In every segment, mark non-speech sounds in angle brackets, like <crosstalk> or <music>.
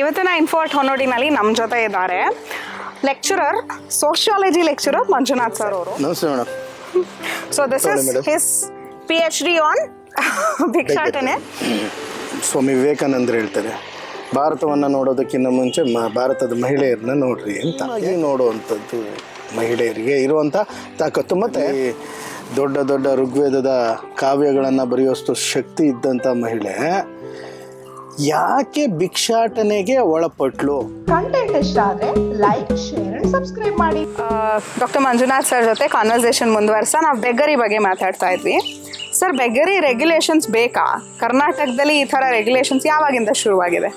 ಇವತ್ತಿನ ಇನ್ಫೋರ್ಟ್ ಹೊನ್ನೋಡಿನಲ್ಲಿ ನಮ್ಮ ಜೊತೆ ಇದ್ದಾರೆ lecturer sociology lecturer Manjunath sir ಅವರು. ನಮಸ್ತೆ madam. So this is. His P H D on ಭಿಕ್ಷಾಟನೆ Swami ವಿವೇಕಾನಂದರು ಹೇಳ್ತಾರೆ ಭಾರತವನ್ನು ನೋಡೋದಕ್ಕಿಂತ ಮುಂಚೆ ಮ ಭಾರತದ ಮಹಿಳೆಯರನ್ನ ನೋಡ್ರಿ ಅಂತ. ಈ ನೋಡುವಂಥದ್ದು ಮಹಿಳೆಯರಿಗೆ ಇರುವಂಥ ತಾಕತ್ತು. ಮತ್ತು ಈ ದೊಡ್ಡ ದೊಡ್ಡ ಋಗ್ವೇದದ ಕಾವ್ಯಗಳನ್ನು ಬರೆಯುವಷ್ಟು ಶಕ್ತಿ ಇದ್ದಂಥ ಮಹಿಳೆ ಯಾಕೆ ಭಿಕ್ಷಾಟನೆಗೆ ಒಳಪಟ್ಲು? ಕಂಟೆಂಟ್ ಇಷ್ಟ ಆದ್ರೆ ಲೈಕ್ ಶೇರ್ ಅಂಡ್ ಸಬ್ಸ್ಕ್ರೈಬ್ ಮಾಡಿ. ಡಾಕ್ಟರ್ ಮಂಜುನಾಥ್ ಸರ್ ಜೊತೆ ಕಾನ್ವರ್ಸೇಷನ್ ಮುಂದುವರ್ಸ ನಾವು ಬೆಗರಿ ಬಗ್ಗೆ ಮಾತಾಡ್ತಾ ಇದ್ವಿ. ಸರ್ ಬೆಗ್ಗರಿ ರೆಗ್ಯುಲೇಷನ್ಸ್ ಬೇಕಾ? ಕರ್ನಾಟಕದಲ್ಲಿ ಈ ಥರ ರೆಗ್ಯುಲೇಷನ್ಸ್ ಯಾವಾಗಿಂದ ಶುರುವಾಗಿದೆ?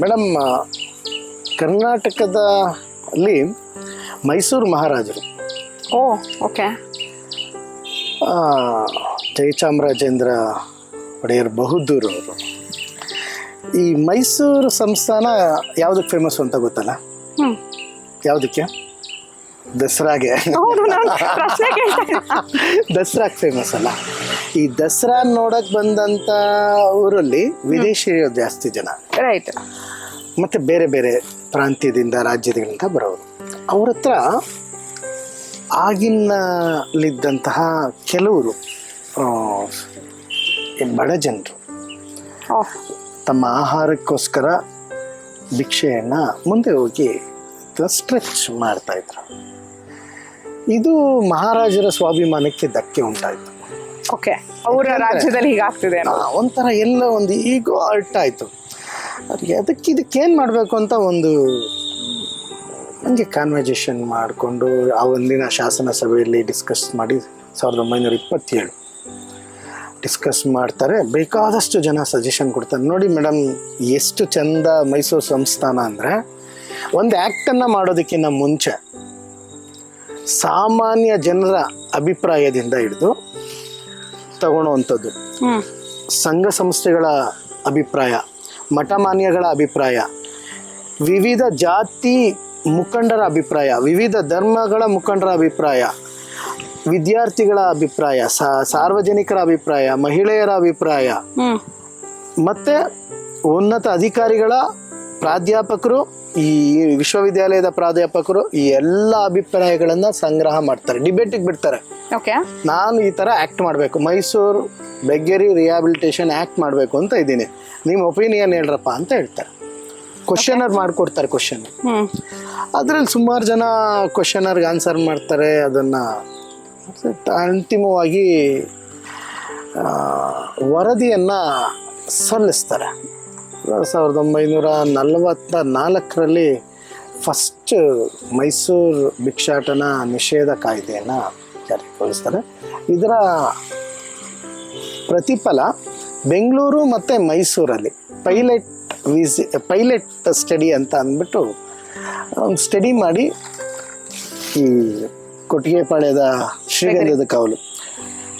ಮೇಡಮ್ ಕರ್ನಾಟಕದ ಅಲ್ಲಿ ಮೈಸೂರು ಮಹಾರಾಜರು. ಓ ಓಕೆ ಆ, ಜಯಚಾಮರಾಜೇಂದ್ರ ಒಡೆಯರ್ ಬಹುದ್ದೂರು ಅವರು. ಈ ಮೈಸೂರು ಸಂಸ್ಥಾನ ಯಾವುದಕ್ಕೆ ಫೇಮಸ್ ಅಂತ ಗೊತ್ತಲ್ಲ? ಯಾವ್ದಕ್ಕೆ? ದಸರಾಗೆ. ದಸರಾಗೆ ಫೇಮಸ್ ಅಲ್ಲ. ಈ ದಸರಾ ನೋಡಕ್ ಬಂದಂತ ಊರಲ್ಲಿ ವಿದೇಶಿಯರು ಜಾಸ್ತಿ ಜನ. ರೈಟ್. ಮತ್ತೆ ಬೇರೆ ಬೇರೆ ಪ್ರಾಂತ್ಯದಿಂದ ರಾಜ್ಯದಿಂದ ಬರೋರು. ಅವ್ರ ಹತ್ರ ಆಗಿನಲ್ಲಿದ್ದಂತಹ ಕೆಲವರು ಈ ಬಡ ಜನರು ತಮ್ಮ ಆಹಾರಕ್ಕೋಸ್ಕರ ಭಿಕ್ಷೆಯನ್ನು ಮುಂದೆ ಹೋಗಿ ಸ್ಟ್ರೆಚ್ ಮಾಡ್ತಾ ಇದ್ರು. ಇದು ಮಹಾರಾಜರ ಸ್ವಾಭಿಮಾನಕ್ಕೆ ಧಕ್ಕೆ ಉಂಟಾಯಿತು. ಓಕೆ. ಅವರ ರಾಜ್ಯದಲ್ಲಿ ಹೀಗಾಗ್ತಿದೆ ಒಂಥರ ಎಲ್ಲ ಒಂದು ಈಗೋ ಅರ್ಟ್ ಆಯಿತು. ಅವ್ರಿಗೆ ಅದಕ್ಕೆ ಇದಕ್ಕೇನು ಮಾಡಬೇಕು ಅಂತ ಒಂದು ಹಂಗೆ ಕಾನ್ವರ್ಜೇಷನ್ ಮಾಡಿಕೊಂಡು ಆ ಒಂದಿನ ಶಾಸನ ಸಭೆಯಲ್ಲಿ ಡಿಸ್ಕಸ್ ಮಾಡಿ ಸಾವಿರದ ಒಂಬೈನೂರ ಇಪ್ಪತ್ತೇಳು. ಡಿಸ್ಕಸ್ ಮಾಡ್ತಾರೆ. ಬೇಕಾದಷ್ಟು ಜನ ಸಜೆಷನ್ ಕೊಡ್ತಾರೆ. ನೋಡಿ ಮೇಡಮ್ ಎಷ್ಟು ಚಂದ ಮೈಸೂರು ಸಂಸ್ಥಾನ ಅಂದರೆ ಒಂದು ಆ್ಯಕ್ಟನ್ನು ಮಾಡೋದಕ್ಕಿಂತ ಮುಂಚೆ ಸಾಮಾನ್ಯ ಜನರ ಅಭಿಪ್ರಾಯದಿಂದ ಹಿಡಿದು ತಗೊಳ್ಳೋವಂಥದ್ದು. ಸಂಘ ಸಂಸ್ಥೆಗಳ ಅಭಿಪ್ರಾಯ ಮಠಮಾನ್ಯಗಳ ಅಭಿಪ್ರಾಯ ವಿವಿಧ ಜಾತಿ ಮುಖಂಡರ ಅಭಿಪ್ರಾಯ ವಿವಿಧ ಧರ್ಮಗಳ ಮುಖಂಡರ ಅಭಿಪ್ರಾಯ ವಿದ್ಯಾರ್ಥಿಗಳ ಅಭಿಪ್ರಾಯ ಸಾರ್ವಜನಿಕರ ಅಭಿಪ್ರಾಯ ಮಹಿಳೆಯರ ಅಭಿಪ್ರಾಯ. ಮತ್ತೆ ಉನ್ನತ ಅಧಿಕಾರಿಗಳ ಪ್ರಾಧ್ಯಾಪಕರು ಈ ವಿಶ್ವವಿದ್ಯಾಲಯದ ಪ್ರಾಧ್ಯಾಪಕರು ಈ ಎಲ್ಲ ಅಭಿಪ್ರಾಯಗಳನ್ನು ಸಂಗ್ರಹ ಮಾಡ್ತಾರೆ ಡಿಬೇಟಿಗೆ ಬಿಡ್ತಾರೆ. ನಾನು ಈ ತರ ಆಕ್ಟ್ ಮಾಡಬೇಕು. ಮೈಸೂರು ಬೆಗ್ಗೆರಿ ರಿಹಾಬಿಲಿಟೇಷನ್ ಆಕ್ಟ್ ಮಾಡಬೇಕು ಅಂತ ಇದ್ದೀನಿ. ನಿಮ್ಮ ಒಪಿನಿಯನ್ ಹೇಳ್ರಪ್ಪ ಅಂತ ಹೇಳ್ತಾರೆ. ಕ್ವಶನರ್ ಮಾಡಿಕೊಡ್ತಾರೆ ಕ್ವಶನ್ ಅದರಲ್ಲಿ ಸುಮಾರು ಜನ ಕ್ವಶನರ್ಗೆ ಆನ್ಸರ್ ಮಾಡ್ತಾರೆ ಅದನ್ನು ಅಂತಿಮವಾಗಿ ವರದಿಯನ್ನು ಸಲ್ಲಿಸ್ತಾರೆ. ಸಾವಿರದ ಒಂಬೈನೂರ ನಲವತ್ತ ನಾಲ್ಕರಲ್ಲಿ ಫಸ್ಟ್ ಮೈಸೂರು ಭಿಕ್ಷಾಟನ ನಿಷೇಧ ಕಾಯ್ದೆಯನ್ನು ಜಾರಿಗೊಳಿಸ್ತಾರೆ. ಇದರ ಪ್ರತಿಫಲ ಬೆಂಗಳೂರು ಮತ್ತು ಮೈಸೂರಲ್ಲಿ ಪೈಲಟ್ ವಿಸಿ ಪೈಲಟ್ ಸ್ಟಡಿ ಅಂತ ಅಂದ್ಬಿಟ್ಟು ಸ್ಟಡಿ ಮಾಡಿ ಈ ಕೊಟ್ಟಿಗೆಪಾಳ್ಯದ ಶ್ರೀಗಂಧದ ಕಾವಲು.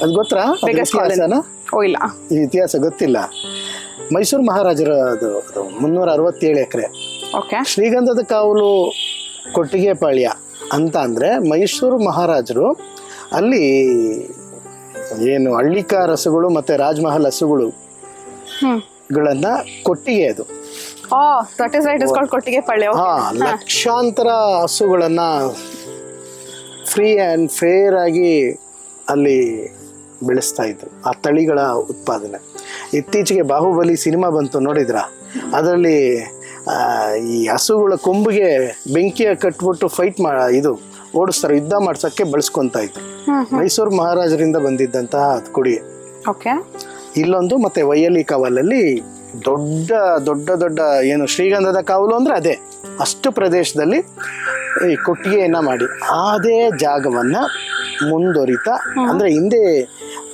ಅದು ಗೊತ್ತಾ? ಓ ಇಲ್ಲ. ಈ ಇತಿಹಾಸ ಗೊತ್ತಿಲ್ಲ. ಮೈಸೂರು ಮಹಾರಾಜರ ಅದು ಅದು ಮುನ್ನೂರ ಅರವತ್ತೇಳು ಎಕರೆ. ಓಕೆ. ಶ್ರೀಗಂಧದ ಕಾವಲು ಕೊಟ್ಟಿಗೆಪಾಳ್ಯ ಅಂತ ಅಂದರೆ ಮೈಸೂರು ಮಹಾರಾಜರು ಅಲ್ಲಿ ಏನು ಹಳ್ಳಿಕ ರಸಗಳು ಮತ್ತು ರಾಜಮಹಲ್ ಹಸುಗಳು ಗಳನ್ನು ಕೊಟ್ಟಿಗೆ ಅದು. ಲಕ್ಷಾಂತರ ಹಸುಗಳನ್ನ ಫ್ರೀ ಆ್ಯಂಡ್ ಫೇರ್ ಆಗಿ ಅಲ್ಲಿ ಬೆಳೆಸ್ತಾ ಇದ್ರು. ಆ ತಳಿಗಳ ಉತ್ಪಾದನೆ. ಇತ್ತೀಚೆಗೆ ಬಾಹುಬಲಿ ಸಿನಿಮಾ ಬಂತು ನೋಡಿದ್ರ? ಅದರಲ್ಲಿ ಈ ಹಸುಗಳ ಕೊಂಬಿಗೆ ಬೆಂಕಿಯ ಕಟ್ಬಿಟ್ಟು ಫೈಟ್ ಮಾ ಇದು ಓಡಿಸ್ತಾರೆ ಯುದ್ಧ ಮಾಡ್ಸೋಕ್ಕೆ ಬಳಸ್ಕೊತಾ ಇದ್ರು. ಮೈಸೂರು ಮಹಾರಾಜರಿಂದ ಬಂದಿದ್ದಂತಹ ಕುಡಿ ಓಕೆ. ಇಲ್ಲೊಂದು ಮತ್ತೆ ವೈಯಲಿ ಕಾವಲಲ್ಲಿ ದೊಡ್ಡ ದೊಡ್ಡ ದೊಡ್ಡ ಏನು ಶ್ರೀಗಂಧದ ಕಾವಲು ಅಂದರೆ ಅದೇ. ಅಷ್ಟು ಪ್ರದೇಶದಲ್ಲಿ ಈ ಕೊಟ್ಟಿಗೆಯನ್ನು ಮಾಡಿ. ಅದೇ ಜಾಗವನ್ನು ಮುಂದುವರಿತಾ ಅಂದರೆ ಹಿಂದೆ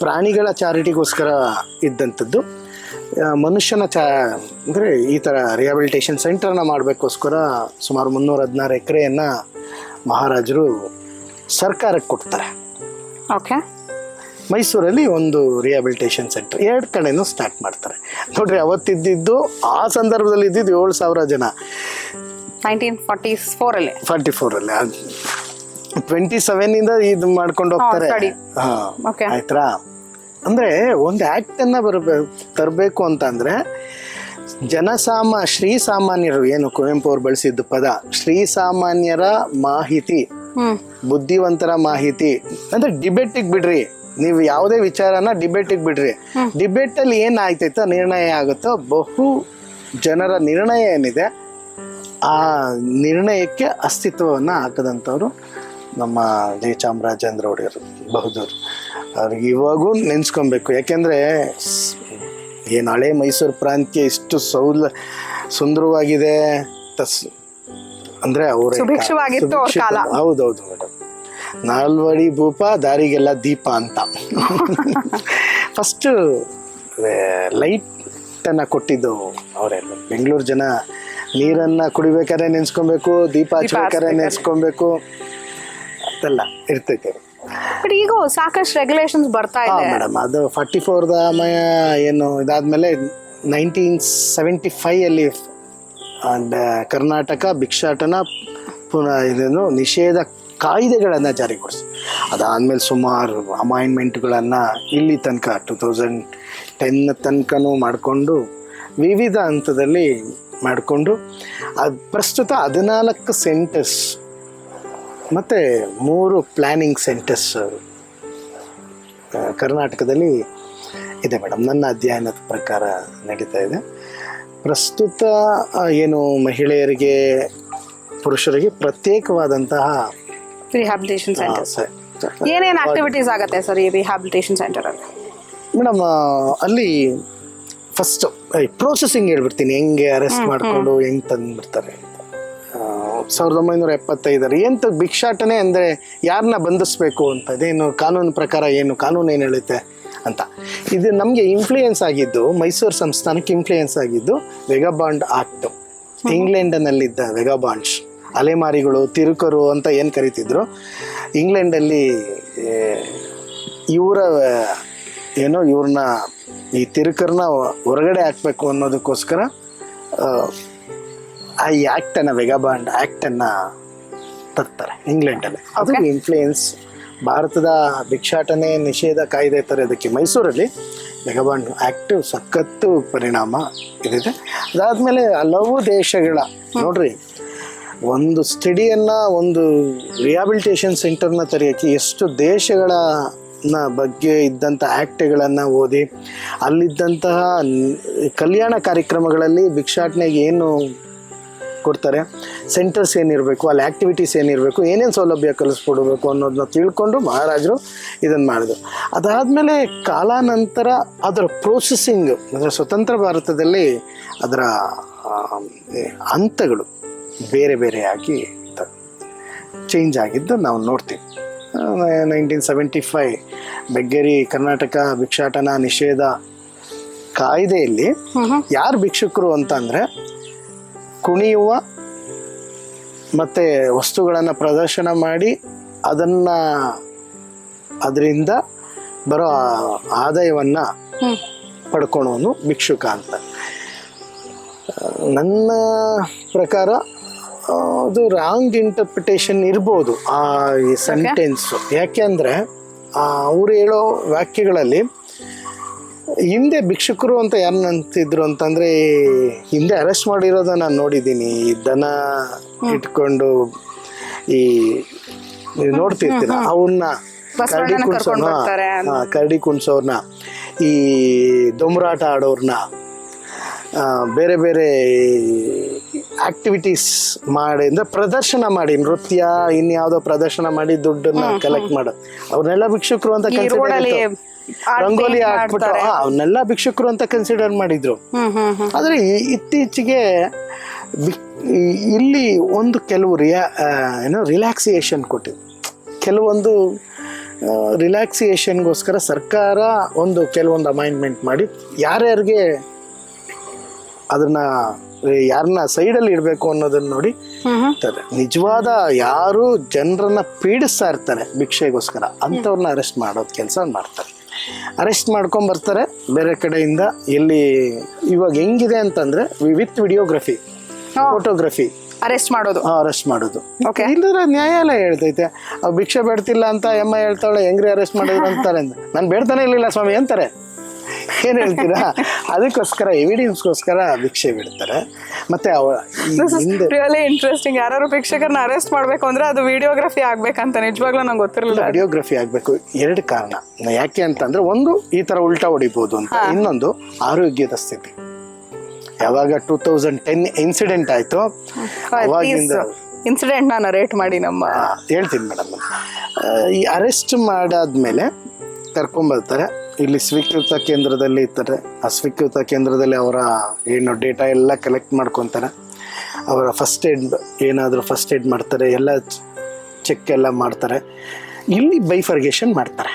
ಪ್ರಾಣಿಗಳ ಚಾರಿಟಿಗೋಸ್ಕರ ಇದ್ದಂಥದ್ದು. ಮನುಷ್ಯನ ಚಾ ಅಂದರೆ ಈ ಥರ ರಿಹಾಬಿಲಿಟೇಷನ್ ಸೆಂಟರ್ನ ಮಾಡಬೇಕೋಸ್ಕರ ಸುಮಾರು ಮುನ್ನೂರ ಹದಿನಾರು ಎಕರೆಯನ್ನು ಮಹಾರಾಜರು ಸರ್ಕಾರಕ್ಕೆ ಕೊಡ್ತಾರೆ. ಓಕೆ ಮೈಸೂರಲ್ಲಿ ಒಂದು ರಿಹಾಬಿಲಿಟೇಷನ್ ಸೆಂಟರ್ ಎರಡು ಕಡೆನೂ ಸ್ಟಾರ್ಟ್ ಮಾಡ್ತಾರೆ. ನೋಡ್ರಿ ಅವತ್ತಿದ್ದಿದ್ದು ಆ ಸಂದರ್ಭದಲ್ಲಿ ಇದ್ದಿದ್ದು ಏಳು ಸಾವಿರ ಜನ. ನೈನ್ಟೀನ್ ಫಾರ್ಟಿ ಫೋರಲ್ಲಿ ಫಾರ್ಟಿ ಫೋರಲ್ಲಿ ಟ್ವೆಂಟಿ ಸೆವೆನಿಂದ ಇದು ಮಾಡ್ಕೊಂಡು ಹೋಗ್ತಾರೆ. ಹಾಂ. ಆಯ್ತಾ ಅಂದರೆ ಒಂದು ಆ್ಯಕ್ಟನ್ನು ಬರಬೇಕು ತರಬೇಕು ಅಂತ ಅಂದರೆ ಶ್ರೀ ಸಾಮಾನ್ಯರು ಏನು ಕುವೆಂಪು ಅವ್ರು ಬಳಸಿದ್ದು ಪದ ಶ್ರೀ ಸಾಮಾನ್ಯರ ಮಾಹಿತಿ ಬುದ್ಧಿವಂತರ ಮಾಹಿತಿ ಅಂದ್ರೆ ಡಿಬೇಟಿಗೆ ಬಿಡ್ರಿ. ನೀವು ಯಾವುದೇ ವಿಚಾರನ ಡಿಬೇಟಿಗೆ ಬಿಡ್ರಿ. ಡಿಬೇಟ್ ಅಲ್ಲಿ ಏನ್ ಆಯ್ತೈತೋ ನಿರ್ಣಯ ಆಗುತ್ತೋ ಬಹು ಜನರ ನಿರ್ಣಯ ಏನಿದೆ ಆ ನಿರ್ಣಯಕ್ಕೆ ಅಸ್ತಿತ್ವವನ್ನು ಹಾಕದಂಥವ್ರು ನಮ್ಮ ಜಿ. ಚಾಮರಾಜೇಂದ್ರ ಒಡೆಯರು ಬಹದ್ದೂರು ಅವ್ರಿಗೆ ಇವಾಗೂ ನೆನ್ಸ್ಕೊಬೇಕು. ಯಾಕೆಂದರೆ ಏನು ಹಳೆ ಮೈಸೂರು ಪ್ರಾಂತ್ಯ ಇಷ್ಟು ಸೌಲ ಸುಂದರವಾಗಿದೆ ತಸ್ ಅಂದರೆ ಅವರು. ಹೌದೌದು ಮೇಡಮ್. ನಾಲ್ವಡಿ ಭೂಪ ದಾರಿಗೆಲ್ಲ ದೀಪ ಅಂತ. ಫಸ್ಟ್ ಲೈಟನ್ನು ಕೊಟ್ಟಿದ್ದು ಅವರೇ. ಬೆಂಗಳೂರು ಜನ ನೀರನ್ನು ಕುಡಿಬೇಕಾದ್ರೆ ನೆನ್ಸ್ಕೊಬೇಕು ದೀಪ ಹಚ್ಬೇಕಾದ್ರೆ ನೆನೆಸ್ಕೊಬೇಕು. ಅದೆಲ್ಲ ಇರ್ತೈತೆ ಬಟ್ ಈಗ ಸಾಕಷ್ಟು ರೆಗ್ಯುಲೇಷನ್ಸ್ ಬರ್ತಾ ಇದೆ. ಮೇಡಮ್ ಅದು ಫಾರ್ಟಿ ಫೋರ್ದ ಏನು ಇದಾದ್ಮೇಲೆ ನೈನ್ಟೀನ್ ಸೆವೆಂಟಿ ಫೈಯಲ್ಲಿ ಕರ್ನಾಟಕ ಭಿಕ್ಷಾಟನ ಪುನಃ ಇದನ್ನು ನಿಷೇಧ ಕಾಯ್ದೆಗಳನ್ನು ಜಾರಿಗೊಳಿಸಿ. ಅದಾದಮೇಲೆ ಸುಮಾರು ಅಮಾಯಿಂಟ್ಮೆಂಟ್ಗಳನ್ನು ಇಲ್ಲಿ ತನಕ ಟು ತೌಸಂಡ್ ಟೆನ್ ತನಕನೂ ಮಾಡಿಕೊಂಡು, ವಿವಿಧ ಹಂತದಲ್ಲಿ ಮಾಡಿಕೊಂಡು, ಅದು ಪ್ರಸ್ತುತ ಹದಿನಾಲ್ಕು ಸೆಂಟರ್ಸ್ ಮತ್ತು ಮೂರು ಪ್ಲ್ಯಾನಿಂಗ್ ಸೆಂಟರ್ಸ್ ಕರ್ನಾಟಕದಲ್ಲಿ ಇದೆ ಮೇಡಮ್. ನನ್ನ ಅಧ್ಯಯನದ ಪ್ರಕಾರ ನಡೀತಾ ಇದೆ. ಪ್ರಸ್ತುತ ಏನು ಮಹಿಳೆಯರಿಗೆ, ಪುರುಷರಿಗೆ ಪ್ರತ್ಯೇಕವಾದಂತಹ ರಿಹಾಬಿಲಿಟೇಷನ್ ಸೆಂಟರ್ ಏನೇನು ಏನೇನ್ ಆಕ್ಟಿವಿಟೀಸ್ ಆಗುತ್ತೆ ಸರ್ ಈ ರಿಹಾಬಿಲಿಟೇಷನ್ ಸೆಂಟರ್ ಅಲ್ಲಿ? ಮೇಡಮ್ ಅಲ್ಲಿ ಫಸ್ಟ್ ಪ್ರೋಸೆಸಿಂಗ್ ಹೇಳ್ಬಿಡ್ತೀನಿ. ಹೆಂಗೆ ಅರೆಸ್ಟ್ ಮಾಡಿಕೊಂಡು ಹೆಂಗೆ ತಂದುಬಿಡ್ತಾರೆ ಸಾವಿರದ ಒಂಬೈನೂರ ಎಪ್ಪತ್ತೈದರ ಎಂತ ಭಿಕ್ಷಾಟನೆ ಅಂದರೆ ಯಾರನ್ನ ಬಂಧಿಸ್ಬೇಕು ಅಂತ ಅದೇನು ಕಾನೂನು ಪ್ರಕಾರ ಏನು ಕಾನೂನು ಏನು ಹೇಳುತ್ತೆ ಅಂತ. ಇದು ನಮಗೆ ಇನ್ಫ್ಲೂಯೆನ್ಸ್ ಆಗಿದ್ದು ಮೈಸೂರು ಸಂಸ್ಥಾನಕ್ಕೆ ಇನ್ಫ್ಲೂಯೆನ್ಸ್ ಆಗಿದ್ದು ವೆಗಾಬಾಂಡ್ ಆಕ್ಟ್ ಇಂಗ್ಲೆಂಡ್ನಲ್ಲಿದ್ದ ವೆಗಾಬಾಂಡ್ಸ್ ಅಲೆಮಾರಿಗಳು ತಿರುಕರು ಅಂತ ಏನು ಕರಿತಿದ್ರು? ಇಂಗ್ಲೆಂಡಲ್ಲಿ ಇವರ ಏನೋ ಇವ್ರನ್ನ ಈ ತಿರುಕರನ್ನ ಹೊರಗಡೆ ಹಾಕ್ಬೇಕು ಅನ್ನೋದಕ್ಕೋಸ್ಕರ ಆ, ಈ ಆ್ಯಕ್ಟನ್ನು ವೆಗಾಬಾಂಡ್ ಆ್ಯಕ್ಟನ್ನು ತರ್ತಾರೆ ಇಂಗ್ಲೆಂಡಲ್ಲಿ. ಅದು ಇನ್ಫ್ಲೂಯೆನ್ಸ್ ಭಾರತದ ಭಿಕ್ಷಾಟನೆ ನಿಷೇಧ ಕಾಯ್ದೆ ತರೋದಕ್ಕೆ ಮೈಸೂರಲ್ಲಿ ವೆಗಾಬಾಂಡ್ ಆ್ಯಕ್ಟ್ ಸಖತ್ತು ಪರಿಣಾಮ ಇದಿದೆ. ಅದಾದಮೇಲೆ ಹಲವು ದೇಶಗಳ ನೋಡ್ರಿ ಒಂದು ಸ್ಟಡಿಯನ್ನು ಒಂದು ರಿಹಾಬಿಲಿಟೇಷನ್ ಸೆಂಟರ್ನ ತೆರೆಯೋಕ್ಕೆ ಎಷ್ಟು ದೇಶಗಳ ಬಗ್ಗೆ ಇದ್ದಂಥ ಆ್ಯಕ್ಟ್ಗಳನ್ನು ಓದಿ, ಅಲ್ಲಿದ್ದಂತಹ ಕಲ್ಯಾಣ ಕಾರ್ಯಕ್ರಮಗಳಲ್ಲಿ ಭಿಕ್ಷಾಟನೆಗೆ ಏನು ಕೊಡ್ತಾರೆ ಸೆಂಟರ್ಸ್ ಏನಿರಬೇಕು, ಅಲ್ಲಿ ಆ್ಯಕ್ಟಿವಿಟೀಸ್ ಏನಿರಬೇಕು, ಏನೇನು ಸೌಲಭ್ಯ ಕಲಿಸ್ಕೊಡ್ಬೇಕು ಅನ್ನೋದನ್ನ ತಿಳ್ಕೊಂಡು ಮಹಾರಾಜರು ಇದನ್ನು ಮಾಡಿದ್ರು. ಅದಾದಮೇಲೆ ಕಾಲಾನಂತರ ಅದರ ಪ್ರೋಸೆಸಿಂಗ್ ಅಂದರೆ ಸ್ವತಂತ್ರ ಭಾರತದಲ್ಲಿ ಅದರ ಹಂತಗಳು. ಬೇರೆ ಬೇರೆಯಾಗಿ ಚೇಂಜ್ ಆಗಿದ್ದು ನಾವು ನೋಡ್ತೀವಿ. Nineteen seventy five beggary Karnataka ಭಿಕ್ಷಾಟನ ನಿಷೇಧ ಕಾಯ್ದೆಯಲ್ಲಿ ಯಾರು ಭಿಕ್ಷುಕರು ಅಂತಂದರೆ ಕುಣಿಯುವ ಮತ್ತು ವಸ್ತುಗಳನ್ನು ಪ್ರದರ್ಶನ ಮಾಡಿ ಅದನ್ನು ಅದರಿಂದ ಬರೋ ಆದಾಯವನ್ನು ಪಡ್ಕೊಳೋನು ಭಿಕ್ಷುಕ ಅಂತ. ನನ್ನ ಪ್ರಕಾರ ಅದು ರಾಂಗ್ ಇಂಟರ್ಪ್ರಿಟೇಷನ್ ಇರ್ಬೋದು ಆ ಸೆಂಟೆನ್ಸ್ ಯಾಕೆಂದರೆ ಅವ್ರು ಹೇಳೋ ವಾಕ್ಯಗಳಲ್ಲಿ ಹಿಂದೆ ಭಿಕ್ಷುಕರು ಅಂತ ಯಾರು ಅಂತಿದ್ರು ಅಂತಂದರೆ ಹಿಂದೆ ಅರೆಸ್ಟ್ ಮಾಡಿರೋದ ನಾನು ನೋಡಿದ್ದೀನಿ. ಈ ದನ ಇಟ್ಕೊಂಡು ಈ ನೋಡ್ತಿರ್ತೀರ? ಅವನ್ನ ಕರಡಿ ಕುಣ್ಸೋರ್ನ ಕರಡಿ ಕುಣ್ಸೋರ್ನ ಈ ದೊಂಬರಾಟ ಆಡೋರ್ನ ಬೇರೆ ಬೇರೆ ಆಕ್ಟಿವಿಟೀಸ್ ಮಾಡಿ ಅಂದ್ರೆ ಪ್ರದರ್ಶನ ಮಾಡಿ ನೃತ್ಯ ಇನ್ಯಾವುದೋ ಪ್ರದರ್ಶನ ಮಾಡಿ ದುಡ್ಡನ್ನ ಕಲೆಕ್ಟ್ ಮಾಡೋದು ಅವ್ರನ್ನೆಲ್ಲ ಭಿಕ್ಷುಕರು ಅಂತ ಕನ್ಸಿಡರ್. ರಂಗೋಲಿ ಹಾಕ್ಬಿಟ್ಟು ಅವನ್ನೆಲ್ಲ ಭಿಕ್ಷುಕರು ಅಂತ ಕನ್ಸಿಡರ್ ಮಾಡಿದ್ರು. ಆದರೆ ಇತ್ತೀಚೆಗೆ ಇಲ್ಲಿ ಒಂದು ಕೆಲವು ರಿಯಾ ಏನೋ ರಿಲ್ಯಾಕ್ಸಿಯೇಷನ್ ಕೊಟ್ಟಿದ್ರು. ಕೆಲವೊಂದು ರಿಲ್ಯಾಕ್ಸಿಯೇಷನ್ಗೋಸ್ಕರ ಸರ್ಕಾರ ಒಂದು ಕೆಲವೊಂದು ಅಮೈಂಡ್ಮೆಂಟ್ ಮಾಡಿ ಯಾರ್ಯಾರಿಗೆ ಅದನ್ನ ಯಾರನ್ನ ಸೈಡಲ್ಲಿ ಇಡಬೇಕು ಅನ್ನೋದನ್ನ ನೋಡಿ ಇರ್ತಾರೆ. ನಿಜವಾದ ಯಾರು ಜನರನ್ನ ಪೀಡಿಸ್ತಾ ಇರ್ತಾರೆ ಭಿಕ್ಷೆಗೋಸ್ಕರ ಅಂಥವ್ರನ್ನ ಅರೆಸ್ಟ್ ಮಾಡೋದು ಕೆಲಸ ಮಾಡ್ತಾರೆ. ಅರೆಸ್ಟ್ ಮಾಡ್ಕೊಂಡ್ ಬರ್ತಾರೆ ಬೇರೆ ಕಡೆಯಿಂದ ಎಲ್ಲಿ ಇವಾಗ ಹೆಂಗಿದೆ ಅಂತಂದ್ರೆ ವಿತ್ ವಿಡಿಯೋಗ್ರಫಿ ಫೋಟೋಗ್ರಫಿ ಅರೆಸ್ಟ್ ಮಾಡೋದು. ಅರೆಸ್ಟ್ ಮಾಡೋದು. ಓಕೆ ಇಲ್ಲದ್ರೆ ನ್ಯಾಯಾಲಯ ಹೇಳ್ತೈತೆ ಭಿಕ್ಷೆ ಬೇಡ್ತಿಲ್ಲ ಅಂತ ಎಮ್ಮ ಹೇಳ್ತಾಳೆ ಹೆಂಗ್ರಿ ಅರೆಸ್ಟ್ ಮಾಡಿದ್ರು ಅಂತಾರೆ ಅಂತ. ನಾನು ಬೇಡ್ತಾನೆ ಇರಲಿಲ್ಲ ಸ್ವಾಮಿ ಅಂತಾರೆ. ಏನ್ ಹೇಳ್ತೀರಾ? ಅದಕ್ಕೋಸ್ಕರ ಎವಿಡೆನ್ಸ್ಗೋಸ್ಕರ ಭಿಕ್ಷೆ ಬಿಡ್ತಾರೆ ಮತ್ತೆ ಅವ ಈ ಹಿಂದೆ ರಿಯಲಿ ಇಂಟ್ರೆಸ್ಟಿಂಗ್ ಯಾರು ಭಿಕ್ಷಕರನ್ನ ಅರೆಸ್ಟ್ ಮಾಡ್ಬೇಕು ಅಂದ್ರೆ ಅದು ವಿಡಿಯೋಗ್ರಫಿ ಆಗ್ಬೇಕಂತ ನಿಜವಾಗ್ಲೂ ನಂಗೆ ಗೊತ್ತಿರಲಿಲ್ಲ. ಆಡಿಯೋಗ್ರಫಿ ಆಗಬೇಕು. ಎರಡು ಕಾರಣ. ಯಾಕೆ ಅಂತಂದ್ರೆ ಒಂದು ಈ ತರ ಉಲ್ಟಾ ಹೊಡಿಬೋದು ಅಂತ. ಇನ್ನೊಂದು ಆರೋಗ್ಯದ ಸ್ಥಿತಿ. ಯಾವಾಗ ಟೂ ತೌಸಂಡ್ ಟೆನ್ ಇನ್ಸಿಡೆಂಟ್ ಆಯ್ತು ಅವಾಗಿಂದ ಇನ್ಸಿಡೆಂಟ್ ನಾನು ರೇಟ್ ಮಾಡಿ ನಮ್ಮ ಹೇಳ್ತೀನಿ ಮೇಡಮ್ ಈ ಅರೆಸ್ಟ್ ಮಾಡಾದ್ಮೇಲೆ ಕರ್ಕೊಂಬರ್ತಾರೆ. ಇಲ್ಲಿ ಸ್ವೀಕೃತ ಕೇಂದ್ರದಲ್ಲಿ ಇರ್ತಾರೆ. ಆ ಸ್ವೀಕೃತ ಕೇಂದ್ರದಲ್ಲಿ ಅವರ ಏನು ಡೇಟಾ ಎಲ್ಲ ಕಲೆಕ್ಟ್ ಮಾಡ್ಕೊತಾರೆ. ಅವರ ಫಸ್ಟ್ ಏಡ್ ಏನಾದರೂ ಫಸ್ಟ್ ಏಡ್ ಮಾಡ್ತಾರೆ. ಎಲ್ಲ ಚೆಕ್ ಎಲ್ಲ ಮಾಡ್ತಾರೆ. ಇಲ್ಲಿ ಬೈಫರ್ಗೇಷನ್ ಮಾಡ್ತಾರೆ.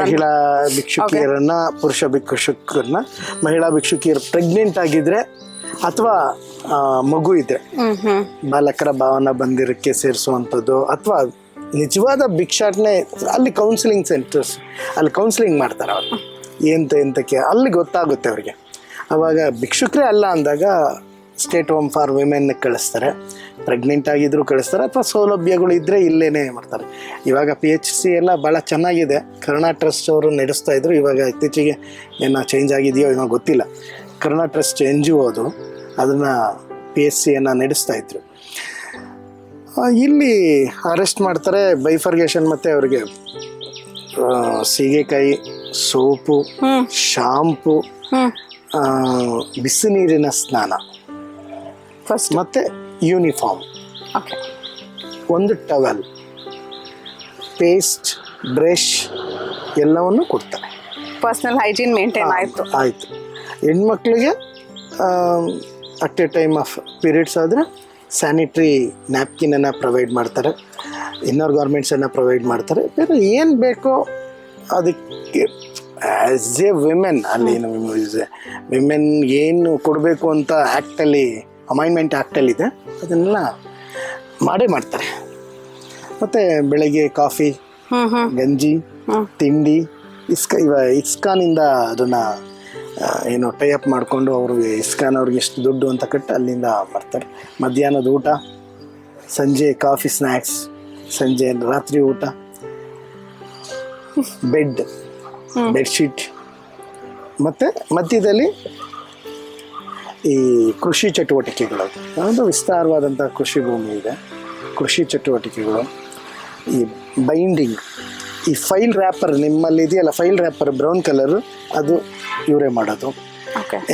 ಮಹಿಳಾ ಭಿಕ್ಷುಕಿಯರನ್ನ ಪುರುಷ ಭಿಕ್ಷುಕರನ್ನ ಮಹಿಳಾ ಭಿಕ್ಷುಕಿಯರು ಪ್ರೆಗ್ನೆಂಟ್ ಆಗಿದ್ರೆ ಅಥವಾ ಮಗು ಇದೆ ಬಾಲಕರ ಭಾವನಾ ಬಂದಿರಕ್ಕೆ ಸೇರಿಸುವಂಥದ್ದು ಅಥವಾ ನಿಜವಾದ ಭಿಕ್ಷಾಟನೆ, ಅಲ್ಲಿ ಕೌನ್ಸಿಲಿಂಗ್ ಸೆಂಟರ್ಸ್ ಅಲ್ಲಿ ಕೌನ್ಸಿಲಿಂಗ್ ಮಾಡ್ತಾರೆ ಅವರು. ಎಂತ, ಎಂತಕ್ಕೆ, ಅಲ್ಲಿ ಗೊತ್ತಾಗುತ್ತೆ ಅವ್ರಿಗೆ. ಅವಾಗ ಭಿಕ್ಷುಕರೇ ಅಲ್ಲ ಅಂದಾಗ ಸ್ಟೇಟ್ ಹೋಮ್ ಫಾರ್ ವಿಮೆನ್ ಕಳಿಸ್ತಾರೆ. ಪ್ರೆಗ್ನೆಂಟ್ ಆಗಿದ್ರು ಕಳಿಸ್ತಾರೆ, ಅಥವಾ ಸೌಲಭ್ಯಗಳು ಇದ್ದರೆ ಇಲ್ಲೇನೆ ಮಾಡ್ತಾರೆ. ಇವಾಗ ಪಿ ಎಚ್ ಸಿ ಎಲ್ಲ ಭಾಳ ಚೆನ್ನಾಗಿದೆ. ಕರುಣಾ ಟ್ರಸ್ಟ್ ಅವರು ನಡೆಸ್ತಾ ಇದ್ರು. ಇವಾಗ ಇತ್ತೀಚೆಗೆ ಏನೋ ಚೇಂಜ್ ಆಗಿದೆಯೋ ಏನೋ ಗೊತ್ತಿಲ್ಲ. ಕರುಣಾ ಟ್ರಸ್ಟ್ ಎನ್ ಜಿ ಅದು ಅದನ್ನು ಪಿ ಎಚ್ ಸಿಯನ್ನು ನಡೆಸ್ತಾ ಇದ್ರು. ಇಲ್ಲಿ ಅರೆಸ್ಟ್ ಮಾಡ್ತಾರೆ ಬೈಫರ್ಗೇಷನ್ ಮತ್ತು ಅವ್ರಿಗೆ. ಸೀಗೆಕಾಯಿ ಸೋಪು ಶಾಂಪು ಬಿಸಿ ನೀರಿನ ಸ್ನಾನ. ಫಸ್ಟ್ ಮತ್ತು ಯೂನಿಫಾರ್ಮ್ ಒಂದು ಟವೆಲ್ ಪೇಸ್ಟ್ ಬ್ರಷ್ ಎಲ್ಲವನ್ನು ಕೊಡ್ತಾರೆ. ಪರ್ಸನಲ್ ಹೈಜೀನ್ ಮೇಂಟೈನ್ ಆಯಿತು. ಆಯಿತು. ಹೆಣ್ಮಕ್ಳಿಗೆ at a time of periods ಆದರೆ ಸ್ಯಾನಿಟ್ರಿ ನ್ಯಾಪ್ಕಿನನ್ನು ಪ್ರೊವೈಡ್ ಮಾಡ್ತಾರೆ. ಇನ್ನೋರ್ ಗಾರ್ಮೆಂಟ್ಸನ್ನು ಪ್ರೊವೈಡ್ ಮಾಡ್ತಾರೆ. ಬೇರೆ ಏನು ಬೇಕೋ ಅದಕ್ಕೆ ಆ್ಯಸ್ ಎ ವಿಮೆನ್ ಅಲ್ಲಿ ವಿಮೆನ್ ಏನು ಕೊಡಬೇಕು ಅಂತ ಆ್ಯಕ್ಟಲ್ಲಿ ಅಮೈನ್ಮೆಂಟ್ ಆ್ಯಕ್ಟಲ್ಲಿದೆ ಅದನ್ನೆಲ್ಲ ಮಾಡೇ ಮಾಡ್ತಾರೆ. ಮತ್ತು ಬೆಳಗ್ಗೆ ಕಾಫಿ ಗಂಜಿ. ತಿಂಡಿ ಇಸ್ಕ ಇವ ಇಸ್ಕಾನಿಂದ ಅದನ್ನು ಏನು ಟೈ ಅಪ್ ಮಾಡಿಕೊಂಡು ಅವ್ರಿಗೆ ಇಸ್ಕಾನ್ ಅವ್ರಿಗೆ ಎಷ್ಟು ದುಡ್ಡು ಅಂತ ಕಟ್ಟು ಅಲ್ಲಿಂದ ಬರ್ತಾರೆ. ಮಧ್ಯಾಹ್ನದ ಊಟ ಸಂಜೆ ಕಾಫಿ ಸ್ನ್ಯಾಕ್ಸ್ ಸಂಜೆ ರಾತ್ರಿ ಊಟ ಬೆಡ್ ಬೆಡ್ಶೀಟ್. ಮತ್ತು ಮಧ್ಯದಲ್ಲಿ ಈ ಕೃಷಿ ಚಟುವಟಿಕೆಗಳು. ಒಂದು ವಿಸ್ತಾರವಾದಂಥ ಕೃಷಿ ಭೂಮಿ ಇದೆ. ಕೃಷಿ ಚಟುವಟಿಕೆಗಳು. ಈ ಬೈಂಡಿಂಗ್ ಈ ಫೈಲ್ ರ್ಯಾಪರ್ ನಿಮ್ಮಲ್ಲಿ ಇದೆಯಲ್ಲ ಫೈಲ್ ರ್ಯಾಪರ್ ಬ್ರೌನ್ ಕಲರು ಅದು ಇವರೇ ಮಾಡೋದು.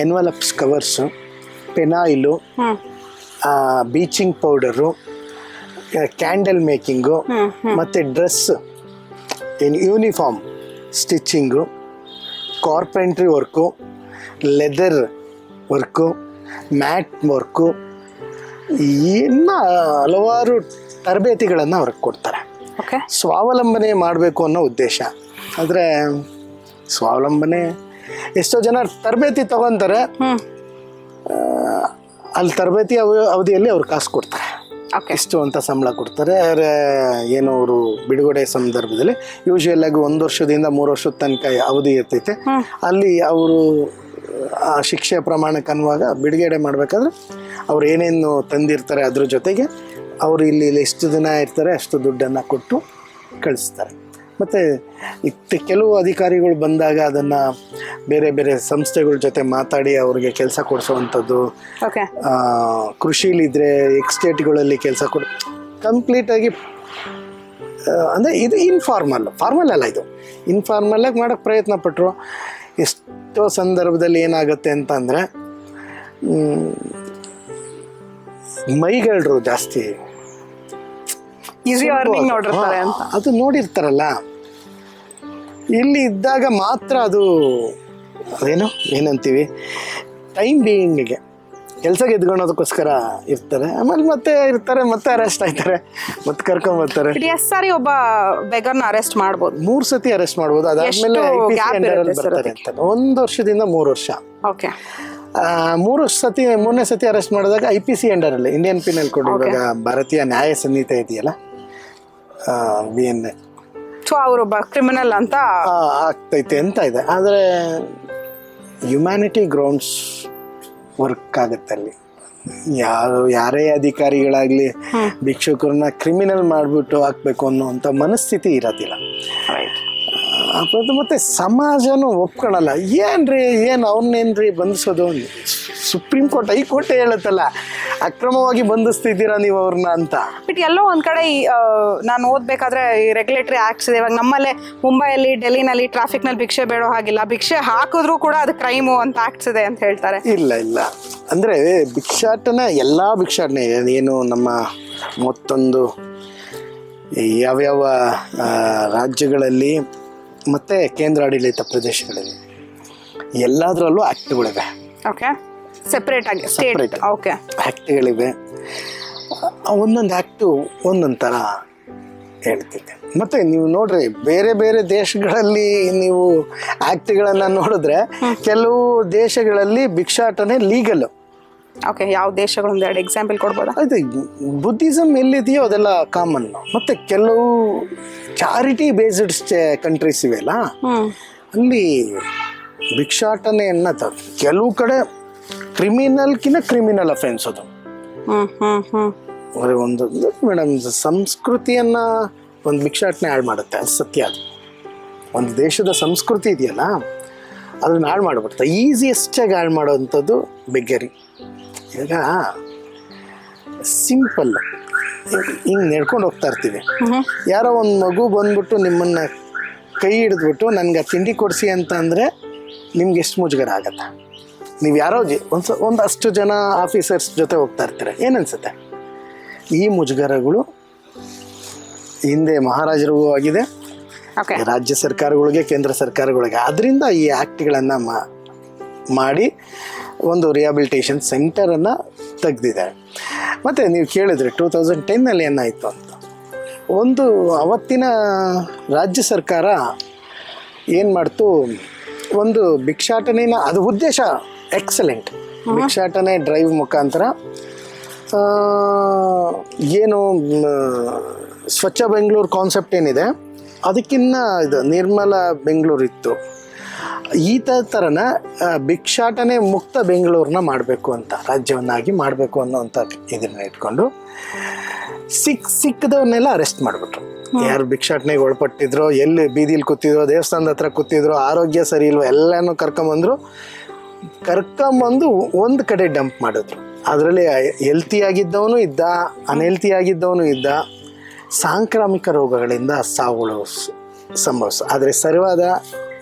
Envelopes covers phenyl bleaching powder candle making ಮತ್ತು ಡ್ರೆಸ್ ಏನು uniform stitching carpentry work leather work mat work ಇನ್ನು ಹಲವಾರು ತರಬೇತಿಗಳನ್ನು ಅವ್ರಿಗೆ ಕೊಡ್ತಾರೆ. ಸ್ವಾವಲಂಬನೆ ಮಾಡಬೇಕು ಅನ್ನೋ ಉದ್ದೇಶ. ಆದರೆ ಸ್ವಾವಲಂಬನೆ ಎಷ್ಟೋ ಜನ ತರಬೇತಿ ತಗೊಂತಾರೆ. ಅಲ್ಲಿ ತರಬೇತಿ ಅವ ಅವಧಿಯಲ್ಲಿ ಅವ್ರು ಕಾಸು ಕೊಡ್ತಾರೆ. ಓಕೆ ಎಷ್ಟು ಅಂತ ಸಂಬಳ ಕೊಡ್ತಾರೆ. ಆದರೆ ಏನು ಅವರು ಬಿಡುಗಡೆ ಸಂದರ್ಭದಲ್ಲಿ ಯೂಶುವಲ್ ಆಗಿ ಒಂದು ವರ್ಷದಿಂದ ಮೂರು ವರ್ಷದ ತನಕ ಅವಧಿ ಇರ್ತೈತೆ. ಅಲ್ಲಿ ಅವರು ಆ ಶಿಕ್ಷೆ ಪ್ರಮಾಣಕ್ಕೆ ಅನ್ನುವಾಗ ಬಿಡುಗಡೆ ಮಾಡಬೇಕಾದ್ರೆ ಅವ್ರು ಏನೇನು ತಂದಿರ್ತಾರೆ ಅದ್ರ ಜೊತೆಗೆ ಅವರು ಇಲ್ಲಿ ಎಷ್ಟು ದಿನ ಇರ್ತಾರೆ ಅಷ್ಟು ದುಡ್ಡನ್ನು ಕೊಟ್ಟು ಕಳಿಸ್ತಾರೆ. ಮತ್ತು ಇತ್ತು ಕೆಲವು ಅಧಿಕಾರಿಗಳು ಬಂದಾಗ ಅದನ್ನು ಬೇರೆ ಬೇರೆ ಸಂಸ್ಥೆಗಳ ಜೊತೆ ಮಾತಾಡಿ ಅವ್ರಿಗೆ ಕೆಲಸ ಕೊಡಿಸುವಂಥದ್ದು. ಕೃಷಿಲಿದ್ರೆ ಎಕ್ಸ್ಟೇಟ್ಗಳಲ್ಲಿ ಕೆಲಸ ಕೊಡ ಕಂಪ್ಲೀಟಾಗಿ ಅಂದರೆ ಇದು ಇನ್ಫಾರ್ಮಲ್ ಫಾರ್ಮಲ್ ಅಲ್ಲ ಇದು. ಇನ್ಫಾರ್ಮಲಾಗಿ ಮಾಡೋಕ್ಕೆ ಪ್ರಯತ್ನ ಪಟ್ಟರು ಎಷ್ಟೋ ಸಂದರ್ಭದಲ್ಲಿ ಏನಾಗುತ್ತೆ ಅಂತಂದರೆ ಮೈಗಳರು ಜಾಸ್ತಿ ಈಸಿ ಅರ್ನಿಂಗ್ ನೋಡಿರ್ತಾರೆ ಅಂತ. ಅದು ನೋಡಿರ್ತಾರಲ್ಲ. ಇಲ್ಲಿ ಇದ್ದಾಗ ಮಾತ್ರ ಅದು ಅದೇನು? ಏನಂತೀವಿ? ಟೈಮ್ ಬೀಯಿಂಗಿಗೆ ಕೆಲಸ ಗೆದ್ಕೊಳೋದಕ್ಕೋಸ್ಕರ ಇರ್ತಾರೆ. ಆಮೇಲೆ ಮತ್ತೆ ಇರ್ತಾರೆ ಮತ್ತೆ ಅರೆಸ್ಟ್ ಆಯ್ತಾರೆ ಮತ್ತೆ ಕರ್ಕೊಂಡ್ ಬರ್ತಾರೆ. ಎಸ್ ಸಾರಿ ಒಬ್ಬ ಬೆಗರ್ನ ಅರೆಸ್ಟ್ ಮಾಡ್ಬೋದು. ಮೂರು ಸತಿ ಅರೆಸ್ಟ್ ಮಾಡ್ಬೋದು. ಅದಾದ್ಮೇಲೆ ಬರ್ತಾರೆ ಅಂತ. ಒಂದು ವರ್ಷದಿಂದ ಮೂರು ವರ್ಷ. ಓಕೆ ಮೂರು ಸತಿ ಮೂರನೇ ಸತಿ ಅರೆಸ್ಟ್ ಮಾಡಿದಾಗ I P C ಅಂಡರಲ್ಲಿ Indian penal code Bharatiya Nyaya Sanhita ಇದೆಯಲ್ಲ? ಬಿ ಎನ್ ಎ ಸೊ ಅವರೊಬ್ಬ ಕ್ರಿಮಿನಲ್ ಅಂತ ಆಗ್ತೈತೆ ಅಂತ ಇದೆ. ಆದರೆ ಹ್ಯುಮ್ಯಾನಿಟಿ ಗ್ರೌಂಡ್ಸ್ ವರ್ಕ್ ಆಗುತ್ತೆ ಅಲ್ಲಿ. ಯಾರು ಯಾರೇ ಅಧಿಕಾರಿಗಳಾಗಲಿ ಭಿಕ್ಷುಕರನ್ನ ಕ್ರಿಮಿನಲ್ ಮಾಡಿಬಿಟ್ಟು ಹಾಕ್ಬೇಕು ಅನ್ನೋವಂಥ ಮನಸ್ಥಿತಿ ಇರೋದಿಲ್ಲ. ಅದು ಮತ್ತೆ ಸಮಾಜನೂ ಒಪ್ಕೊಳಲ್ಲ. ಏನ್ರಿ ಏನು ಅವ್ರನ್ನೇನ್ರಿ ಬಂಧಿಸೋದು? ಸುಪ್ರೀಂ ಕೋರ್ಟ್ ಹೈಕೋರ್ಟ್ ಹೇಳುತ್ತಲ್ಲ ಅಕ್ರಮವಾಗಿ ಬಂಧಿಸ್ತಿದ್ದೀರಾ ನೀವು ಅವ್ರನ್ನ ಅಂತ. ಬಟ್ ಎಲ್ಲೋ ಒಂದು ಕಡೆ ಈ, ನಾನು ಓದ್ಬೇಕಾದ್ರೆ ಈ ರೆಗ್ಯುಲೇಟರಿ ಆ್ಯಕ್ಟ್ಸ್ ಇದೆ. ಇವಾಗ ನಮ್ಮಲ್ಲೇ ಮುಂಬೈಯಲ್ಲಿ ಡೆಲ್ಲಿನಲ್ಲಿ ಟ್ರಾಫಿಕ್ನಲ್ಲಿ ಭಿಕ್ಷೆ ಬೇಡೋ ಹಾಗಿಲ್ಲ. ಭಿಕ್ಷೆ ಹಾಕಿದ್ರು ಕೂಡ ಅದು ಕ್ರೈಮು ಅಂತ ಆ್ಯಕ್ಟ್ಸ್ ಇದೆ ಅಂತ ಹೇಳ್ತಾರೆ. ಇಲ್ಲ ಇಲ್ಲ. ಅಂದರೆ ಭಿಕ್ಷಾಟನ ಎಲ್ಲ ಭಿಕ್ಷಾಟನೆ. ಏನು ನಮ್ಮ ಮತ್ತೊಂದು ಯಾವ್ಯಾವ ರಾಜ್ಯಗಳಲ್ಲಿ ಮತ್ತು ಕೇಂದ್ರಾಡಳಿತ ಪ್ರದೇಶಗಳಲ್ಲಿ ಎಲ್ಲದರಲ್ಲೂ ಆ್ಯಕ್ಟ್ಗಳಿವೆ ಓಕೆ. ಸೆಪರೇಟ್ ಆಗಿ ಸ್ಟೇಟ್ ಓಕೆ. ಆ್ಯಕ್ಟ್ಗಳಿವೆ ಒಂದೊಂದು ಆ್ಯಕ್ಟು ಒಂದೊಂದು ಥರ ಹೇಳ್ತಿದ್ದೆ. ಮತ್ತು ನೀವು ನೋಡ್ರಿ ಬೇರೆ ಬೇರೆ ದೇಶಗಳಲ್ಲಿ ನೀವು ಆ್ಯಕ್ಟ್ಗಳನ್ನು ನೋಡಿದ್ರೆ ಕೆಲವು ದೇಶಗಳಲ್ಲಿ ಭಿಕ್ಷಾಟನೆ ಲೀಗಲ್ಲು ಓಕೆ ಯಾವ ದೇಶಗಳು ಒಂದು ಎರಡು ಎಕ್ಸಾಂಪಲ್ ಕೊಡ್ಬೋದಾ? ಅದು ಬುದ್ಧಿಸಮ್ ಎಲ್ಲಿದೆಯೋ ಅದೆಲ್ಲ ಕಾಮನ್ ಮತ್ತೆ ಕೆಲವು ಚಾರಿಟಿ ಬೇಸ್ಡ್ ಕಂಟ್ರೀಸ್ ಇವೆ ಅಲ್ಲ ಅಲ್ಲಿ ಭಿಕ್ಷಾಟನೆಯನ್ನ ತ ಕೆಲವು ಕಡೆ ಕ್ರಿಮಿನಲ್ಕಿನ ಕ್ರಿಮಿನಲ್ ಅಫೆನ್ಸ್ ಅದು. ಹ್ಮ್ ಹ್ಮ್ ಹ್ಮ್. ಅಂದರೆ ಒಂದು ಮೇಡಮ್ ಸಂಸ್ಕೃತಿಯನ್ನ ಒಂದು ಭಿಕ್ಷಾಟನೆ ಹಾಳು ಮಾಡುತ್ತೆ ಅದು ಸತ್ಯ ಅದು. ಒಂದು ದೇಶದ ಸಂಸ್ಕೃತಿ ಇದೆಯಲ್ಲ ಅದನ್ನ ಹಾಳು ಮಾಡಿಬಿಡ್ತಾ ಈಸಿಯೆಸ್ಟಾಗಿ ಹಾಳು ಮಾಡೋವಂಥದ್ದು ಬೆಗ್ಗರಿ. ಈಗ ಸಿಂಪಲ್. ಹಿಂಗೆ ನೆಡ್ಕೊಂಡು ಹೋಗ್ತಾ ಇರ್ತೀವಿ. ಯಾರೋ ಒಂದು ಮಗು ಬಂದ್ಬಿಟ್ಟು ನಿಮ್ಮನ್ನು ಕೈ ಹಿಡಿದ್ಬಿಟ್ಟು ನನಗೆ ತಿಂಡಿ ಕೊಡಿಸಿ ಅಂತ ಅಂದರೆ ನಿಮ್ಗೆ ಎಷ್ಟು ಮುಜುಗರ ಆಗತ್ತೆ? ನೀವು ಯಾರೋ ಜಿ ಒಂದು ಸ ಒಂದಷ್ಟು ಜನ ಆಫೀಸರ್ಸ್ ಜೊತೆ ಹೋಗ್ತಾ ಇರ್ತೀರ. ಏನನ್ಸುತ್ತೆ? ಈ ಮುಜುಗರಗಳು ಹಿಂದೆ ಮಹಾರಾಜರಿಗೂ ಆಗಿದೆ. ರಾಜ್ಯ ಸರ್ಕಾರಗಳಿಗೆ ಕೇಂದ್ರ ಸರ್ಕಾರಗಳಿಗೆ. ಅದರಿಂದ ಈ ಆ್ಯಕ್ಟ್ಗಳನ್ನು ಮಾಡಿ ಒಂದು ರಿಹಾಬಿಲಿಟೇಷನ್ ಸೆಂಟರನ್ನು ತೆಗೆದಿದ್ದಾರೆ ಮತ್ತು ನೀವು ಕೇಳಿದ್ರೆ ಟೂ ತೌಸಂಡ್ ಟೆನ್ನಲ್ಲಿ ಏನಾಯಿತು ಅಂತ. ಒಂದು ಅವತ್ತಿನ ರಾಜ್ಯ ಸರ್ಕಾರ ಏನು ಮಾಡ್ತು? ಒಂದು ಭಿಕ್ಷಾಟನೆನ ಅದು ಉದ್ದೇಶ ಎಕ್ಸಲೆಂಟ್ ಭಿಕ್ಷಾಟನೆ ಡ್ರೈವ್ ಮುಖಾಂತರ ಏನು ಸ್ವಚ್ಛ ಬೆಂಗಳೂರು ಕಾನ್ಸೆಪ್ಟ್ ಏನಿದೆ? ಅದಕ್ಕಿನ್ನ ಇದು ನಿರ್ಮಲ ಬೆಂಗಳೂರು ಇತ್ತು ಈ ಥರನ ಭಿಕ್ಷಾಟನೆ ಮುಕ್ತ ಬೆಂಗಳೂರನ್ನ ಮಾಡಬೇಕು ಅಂತ ರಾಜ್ಯವನ್ನಾಗಿ ಮಾಡಬೇಕು ಅನ್ನೋಂಥ ಇದನ್ನ ಇಟ್ಕೊಂಡು ಸಿಕ್ ಸಿಕ್ಕದವ್ರನ್ನೆಲ್ಲ ಅರೆಸ್ಟ್ ಮಾಡಿಬಿಟ್ರು. ಯಾರು ಭಿಕ್ಷಾಟನೆಗೆ ಒಳಪಟ್ಟಿದ್ರು ಎಲ್ಲಿ ಬೀದಿಲಿ ಕೂತಿದ್ರು ದೇವಸ್ಥಾನದ ಹತ್ರ ಕೂತಿದ್ರು ಆರೋಗ್ಯ ಸರಿ ಇಲ್ವೋ ಎಲ್ಲನೂ ಕರ್ಕೊಂಬಂದ್ರು. ಕರ್ಕೊಂಬಂದು ಒಂದು ಕಡೆ ಡಂಪ್ ಮಾಡಿದ್ರು. ಅದರಲ್ಲಿ ಹೆಲ್ತಿ ಆಗಿದ್ದವನು ಇದ್ದ ಅನ್ಹೆಲ್ತಿ ಆಗಿದ್ದವನು ಇದ್ದ ಸಾಂಕ್ರಾಮಿಕ ರೋಗಗಳಿಂದ ಸಾವುಗಳು ಸಂಭವಿಸ ಆದರೆ ಸರಿಯಾದ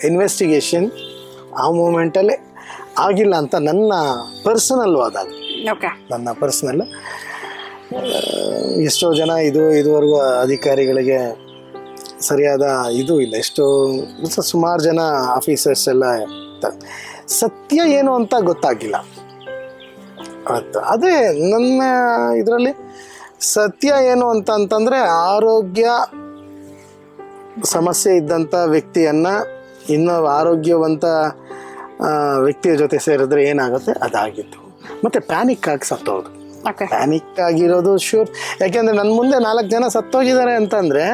ಇನ್ವೆಸ್ಟಿಗೇಷನ್ ಆ ಮೂಮೆಂಟಲ್ಲಿ ಆಗಿಲ್ಲ ಅಂತ ನನ್ನ ಪರ್ಸನಲ್ ವಾದ ಅದು. ಓಕೆ ನನ್ನ ಪರ್ಸನಲ್ ಎಷ್ಟೋ ಜನ ಇದು ಇದುವರೆಗೂ ಅಧಿಕಾರಿಗಳಿಗೆ ಸರಿಯಾದ ಇದು ಇಲ್ಲ. ಎಷ್ಟೋ ಸುಮಾರು ಜನ ಆಫೀಸರ್ಸ್ ಎಲ್ಲ ಸತ್ಯ ಏನು ಅಂತ ಗೊತ್ತಾಗಿಲ್ಲ. ಆಯ್ತು ಅದೇ ನನ್ನ ಇದರಲ್ಲಿ ಸತ್ಯ ಏನು ಅಂತ ಅಂತಂದರೆ ಆರೋಗ್ಯ ಸಮಸ್ಯೆ ಇದ್ದಂಥ ವ್ಯಕ್ತಿಯನ್ನು ಇನ್ನೂ ಆರೋಗ್ಯವಂತ ವ್ಯಕ್ತಿಯ ಜೊತೆ ಸೇರಿದ್ರೆ ಏನಾಗುತ್ತೆ? ಅದಾಗಿತ್ತು ಮತ್ತು ಪ್ಯಾನಿಕ್ ಆಗಿ ಸತ್ತೋದು. ಪ್ಯಾನಿಕ್ ಆಗಿರೋದು ಶೂರ್ ಯಾಕೆಂದ್ರೆ ನನ್ನ ಮುಂದೆ ನಾಲ್ಕು ಜನ ಸತ್ತೋಗಿದ್ದಾರೆ ಅಂತಂದ್ರೆ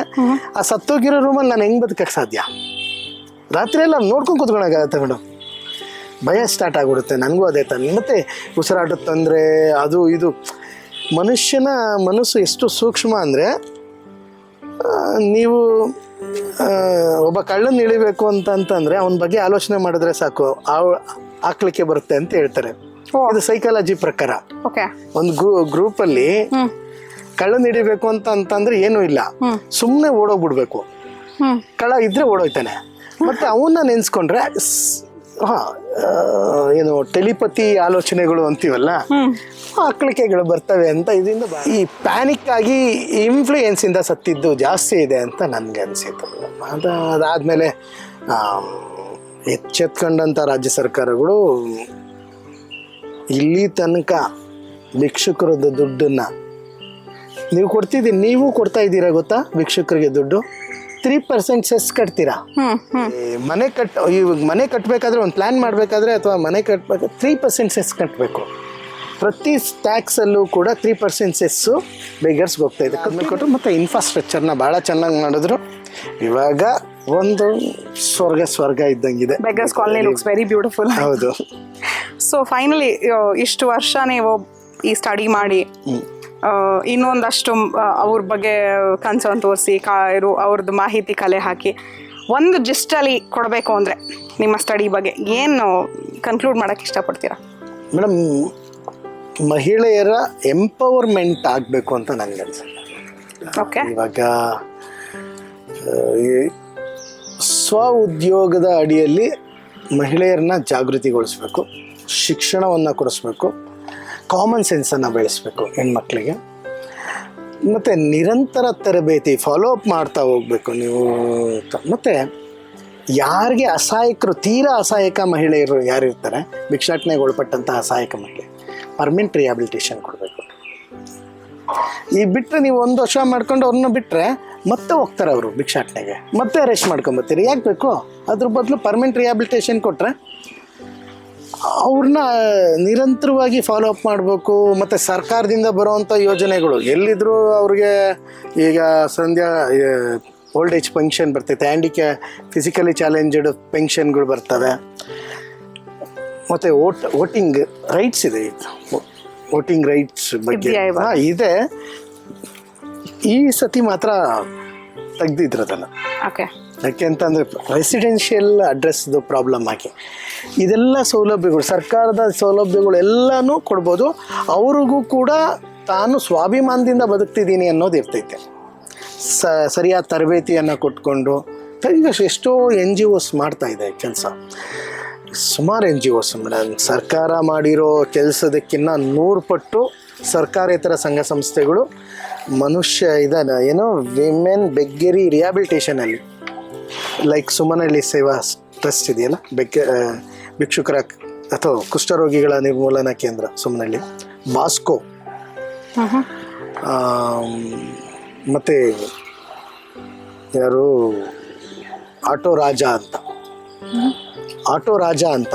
ಆ ಸತ್ತೋಗಿರೋ ರೂಮಲ್ಲಿ ನಾನು ಹೆಂಗ್ ಬದುಕಕ್ಕೆ ಸಾಧ್ಯ? ರಾತ್ರಿ ಎಲ್ಲ ನೋಡ್ಕೊಂಡು ಕೂತ್ಕೊಳಕಾಗತ್ತೆ ಮೇಡಮ್ ಭಯ ಸ್ಟಾರ್ಟ್ ಆಗ್ಬಿಡುತ್ತೆ. ನನಗೂ ಅದೇ ತಾನೆ ಮತ್ತೆ ಉಸಿರಾಟದ ತೊಂದರೆ ಅದು ಇದು. ಮನುಷ್ಯನ ಮನಸ್ಸು ಎಷ್ಟು ಸೂಕ್ಷ್ಮ ಅಂದರೆ ನೀವು ಒಬ್ಬ ಕಳ್ಳನ್ ಇಳಿಬೇಕು ಅಂತ ಅಂತಂದ್ರೆ ಅವನ ಬಗ್ಗೆ ಆಲೋಚನೆ ಮಾಡಿದ್ರೆ ಸಾಕು. ಅವ್ ಹಾಕ್ಲಿಕ್ಕೆ ಬರುತ್ತೆ ಅಂತ ಹೇಳ್ತಾರೆ. ಇದು ಸೈಕಾಲಜಿ ಪ್ರಕಾರ. ಒಂದು ಗ್ರೂ ಅಲ್ಲಿ ಕಳ್ಳನ್ ಹಿಡಿಬೇಕು ಅಂತ ಅಂತಂದ್ರೆ ಏನು ಇಲ್ಲ. ಸುಮ್ಮನೆ ಓಡೋಗ್ಬಿಡ್ಬೇಕು. ಕಳ ಕಳ್ಳ ಇದ್ರೆ ಓಡೋಯ್ತಾನೆ. ಮತ್ತೆ ಅವನ್ನ ನೆನ್ಸ್ಕೊಂಡ್ರೆ ಹಾ ಏನು ಟೆಲಿಪತಿ ಆಲೋಚನೆಗಳು ಅಂತೀವಲ್ಲ ಅಕ್ಕಳಿಕೆಗಳು ಆಕಳಿಕೆಗಳು ಬರ್ತವೆ ಅಂತ ಇದರಿಂದ ಈ ಪ್ಯಾನಿಕ್ ಆಗಿ ಇನ್ಫ್ಲೂಯೆನ್ಸ್ ಇಂದ ಸತ್ತಿದ್ದು ಜಾಸ್ತಿ ಇದೆ ಅಂತ ನನಗೆ ಅನಿಸಿತು. ಅದ ಅದಾದ್ಮೇಲೆ ಎಚ್ಚೆತ್ಕೊಂಡಂಥ ರಾಜ್ಯ ಸರ್ಕಾರಗಳು ಇಲ್ಲಿ ತನಕ ಭಿಕ್ಷುಕರದ ದುಡ್ಡನ್ನ ನೀವು ಕೊಡ್ತಿದ್ದೀರಿ ನೀವು ಕೊಡ್ತಾ ಇದ್ದೀರಾ ಗೊತ್ತಾ ಭಿಕ್ಷುಕರಿಗೆ ದುಡ್ಡು? ತ್ರೀ ಪರ್ಸೆಂಟ್ ಸೆಸ್ ಕಟ್ತೀರಾ? ಈ ಮನೆ ಕಟ್ ಇವಾಗ ಮನೆ ಕಟ್ಟಬೇಕಾದ್ರೆ ಒಂದು ಪ್ಲ್ಯಾನ್ ಮಾಡಬೇಕಾದ್ರೆ ಅಥವಾ ಮನೆ ಕಟ್ಟಬೇಕಾದ್ರೆ ತ್ರೀ ಪರ್ಸೆಂಟ್ ಸೆಸ್ ಕಟ್ಟಬೇಕು ಪ್ರತಿ ಟ್ಯಾಕ್ಸಲ್ಲೂ ಕೂಡ ತ್ರೀ ಪರ್ಸೆಂಟ್ ಸೆಸ್ಸು ಬೇಗರ್ಸ್ಗೆ ಹೋಗ್ತಾ ಇದೆ. ಕಮ್ಮಿ ಕೊಟ್ಟರು ಮತ್ತು ಇನ್ಫ್ರಾಸ್ಟ್ರಕ್ಚರ್ನ ಭಾಳ ಚೆನ್ನಾಗಿ ಮಾಡಿದ್ರು. ಇವಾಗ ಒಂದು ಸ್ವರ್ಗ ಸ್ವರ್ಗ ಇದ್ದಂಗಿದೆ. Beggars colony looks very beautiful ಹೌದು. <laughs> ಸೊ ಫೈನಲಿ ಇಷ್ಟು ವರ್ಷ ನೀವು ಈ ಸ್ಟಡಿ ಮಾಡಿ ಇನ್ನೊಂದಷ್ಟು ಅವ್ರ ಬಗ್ಗೆ ಕನ್ಸರ್ನ್ ತೋರಿಸಿ ಕಾ ಇರು ಅವ್ರದ್ದು ಮಾಹಿತಿ ಕಲೆ ಹಾಕಿ. ಒಂದು ಜಿಸ್ಟಲ್ಲಿ ಕೊಡಬೇಕು ಅಂದರೆ ನಿಮ್ಮ ಸ್ಟಡಿ ಬಗ್ಗೆ ಏನು ಕನ್ಕ್ಲೂಡ್ ಮಾಡೋಕ್ಕೆ ಇಷ್ಟಪಡ್ತೀರಾ? ಮೇಡಮ್ ಮಹಿಳೆಯರ ಎಂಪವರ್ಮೆಂಟ್ ಆಗಬೇಕು ಅಂತ ನನಗೆ ಅನ್ಸುತ್ತೆ. ಓಕೆ ಇವಾಗ ಈ ಸ್ವ ಉದ್ಯೋಗದ ಅಡಿಯಲ್ಲಿ ಮಹಿಳೆಯರನ್ನ ಜಾಗೃತಿಗೊಳಿಸ್ಬೇಕು ಶಿಕ್ಷಣವನ್ನು ಕೊಡಿಸ್ಬೇಕು. ಕಾಮನ್ ಸೆನ್ಸನ್ನು ಬೆಳೆಸಬೇಕು ಹೆಣ್ಮಕ್ಳಿಗೆ. ಮತ್ತು ನಿರಂತರ ತರಬೇತಿ ಫಾಲೋ ಅಪ್ ಮಾಡ್ತಾ ಹೋಗ್ಬೇಕು ನೀವು. ಮತ್ತು ಯಾರಿಗೆ ಅಸಹಾಯಕರು, ತೀರಾ ಅಸಹಾಯಕ ಮಹಿಳೆಯರು ಯಾರು ಇರ್ತಾರೆ ಭಿಕ್ಷಾಟನೆಗೆ ಒಳಪಟ್ಟಂಥ ಅಸಹಾಯಕ ಮಹಿಳೆ. ಪರ್ಮನೆಂಟ್ ರಿಯಾಬಿಲಿಟೇಷನ್ ಕೊಡಬೇಕು. ಈ ಬಿಟ್ಟರೆ ನೀವು ಒಂದು ವರ್ಷ ಮಾಡ್ಕೊಂಡು ಅವ್ರನ್ನ ಬಿಟ್ಟರೆ ಮತ್ತೆ ಹೋಗ್ತಾರೆ ಅವರು ಭಿಕ್ಷಾಟನೆಗೆ. ಮತ್ತೆ ಅರೆಸ್ಟ್ ಮಾಡ್ಕೊಂಬತ್ತೀರಿ. ಯಾಕೆ ಬೇಕು? ಅದ್ರ ಬದಲು ಪರ್ಮನೆಂಟ್ ರಿಯಾಬಿಲಿಟೇಷನ್ ಕೊಟ್ಟರೆ ಅವ್ರನ್ನ ನಿರಂತರವಾಗಿ ಫಾಲೋ ಅಪ್ ಮಾಡಬೇಕು ಮತ್ತು ಸರ್ಕಾರದಿಂದ ಬರುವಂಥ ಯೋಜನೆಗಳು. ಎಲ್ಲಿದ್ದರೂ ಅವ್ರಿಗೆ ಈಗ ಸಂಧ್ಯಾ ಓಲ್ಡ್ ಏಜ್ ಪೆನ್ಷನ್ ಬರ್ತೈತೆ ಹ್ಯಾಂಡಿಕ್ಯಾ ಫಿಸಿಕಲಿ ಚಾಲೆಂಜಡ್ ಪೆನ್ಷನ್ಗಳು ಬರ್ತವೆ. ಮತ್ತು ವೋಟ್ ವೋಟಿಂಗ್ ರೈಟ್ಸ್ ಇದೆ ವೋಟಿಂಗ್ ರೈಟ್ಸ್ ಬಗ್ಗೆ. ಹಾಂ ಇದೆ. ಈ ಸತಿ ಮಾತ್ರ ತೆಗ್ದಿದ್ರದಲ್ಲ. ಓಕೆ ಯಾಕೆ ಅಂತಂದರೆ ರೆಸಿಡೆನ್ಷಿಯಲ್ ಅಡ್ರೆಸ್ದು ಪ್ರಾಬ್ಲಮ್ ಆಗಿ. ಇದೆಲ್ಲ ಸೌಲಭ್ಯಗಳು, ಸರ್ಕಾರದ ಸೌಲಭ್ಯಗಳು ಎಲ್ಲನೂ ಕೊಡ್ಬೋದು. ಅವ್ರಿಗೂ ಕೂಡ ತಾನು ಸ್ವಾಭಿಮಾನದಿಂದ ಬದುಕ್ತಿದ್ದೀನಿ ಅನ್ನೋದು ಇರ್ತೈತೆ. ಸ, ಸರಿಯಾದ ತರಬೇತಿಯನ್ನು ಕೊಟ್ಕೊಂಡು ಈಗ ಎಷ್ಟೋ ಎನ್ ಜಿ ಒಸ್ ಮಾಡ್ತಾ ಇದೆ ಕೆಲಸ. ಸುಮಾರು ಎನ್ ಜಿ ಓಸ್ ಮೇಡಮ್ ಸರ್ಕಾರ ಮಾಡಿರೋ ಕೆಲಸದಕ್ಕಿಂತ ನೂರು ಪಟ್ಟು ಸರ್ಕಾರೇತರ ಸಂಘ ಸಂಸ್ಥೆಗಳು ಮನುಷ್ಯ ಇದನ್ನು ಏನೋ ವಿಮೆನ್ ಬೆಗ್ಗೆರಿ ರಿಹಾಬಿಲಿಟೇಷನಲ್ಲಿ ಲೈಕ್ ಸುಮನಹಳ್ಳಿ ಸೇವಾ ಟ್ರಸ್ಟ್ ಇದೆಯಲ್ಲ? ಬೆಕ್ಕೆ ಭಿಕ್ಷುಕರ ಅಥವಾ ಕುಷ್ಠರೋಗಿಗಳ ನಿರ್ಮೂಲನಾ ಕೇಂದ್ರ ಸುಮನಹಳ್ಳಿ ಬಾಸ್ಕೋ. ಮತ್ತು ಯಾರು? ಆಟೋ ರಾಜ ಅಂತ. ಆಟೋ ರಾಜ ಅಂತ